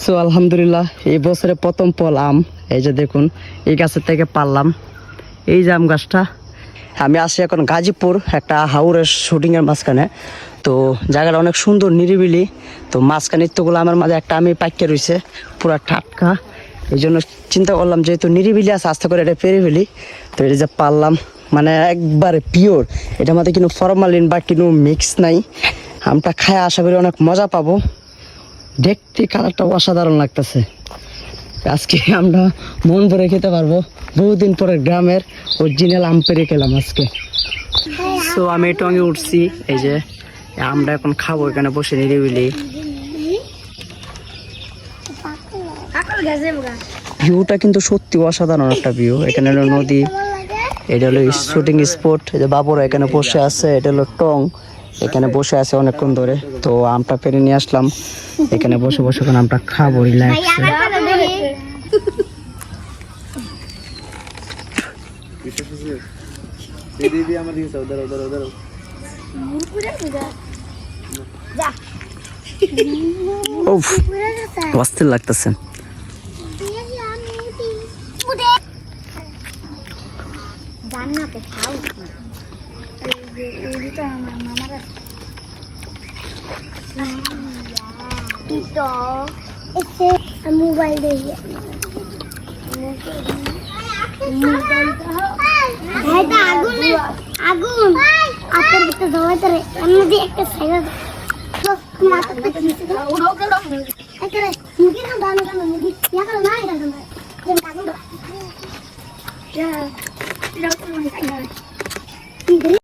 So, আলহামদুলিল্লাহ, এই বছরে প্রথম ফল আম। এই যে দেখুন, এই গাছের থেকে পারলাম। এই যে আম গাছটা, আমি আসি এখন গাজীপুর, একটা হাউরের শুটিংয়ের মাঝখানে। তো জায়গাটা অনেক সুন্দর, নিরিবিলি। তো মাঝখানে তোগুলো আমার মাঝে একটা আমি পাইকে রয়েছে, পুরা টাটকা। এই জন্য চিন্তা করলাম যেহেতু নিরিবিলি আছে, আস্তে করে এটা পেরে ফেলি। তো এটা যে পারলাম মানে একবারে পিওর এটার মধ্যে কোনো ফরমালিন বা কোনো মিক্স নাই। আমটা খায় আশা করি অনেক মজা পাবো। দেখতে কালারটা অসাধারণ লাগতেছে। আজকে আমরা মন ভরে খেতে পারব। বহুদিন পরে গ্রামের অরিজিনাল আম পেরে খেলাম আজকে। সো আমি টঙ্গে উঠছি, এই যে আমরা এখন খাব, এখানে বসে নিরিবিলি ভিউটা কিন্তু সত্যি অসাধারণ একটা ভিউ এখানে হলো নদী, এটা হলো শুটিং স্পট এই যে বাবুরা এখানে বসে আছে, এটা হলো টং। এখানে বসে আছে অনেকক্ষণ ধরে। তো আমটা পেরে নিয়ে আসলাম। এখানে বসে বসে এখন আমটা খাব রিল্যাক্স অস্থির লাগতেছে। জান্নাতে খাও। মোবাইল দেখি আগুন। আগুন আপনার ভিতরে জমাইতে রে এমনি একটা সাইড মাথা থেকে নিচে উড়ো গেল একেবারে মুখে না দানো দানো মুখে ইয়া করে না এটা দানো আগুন দাও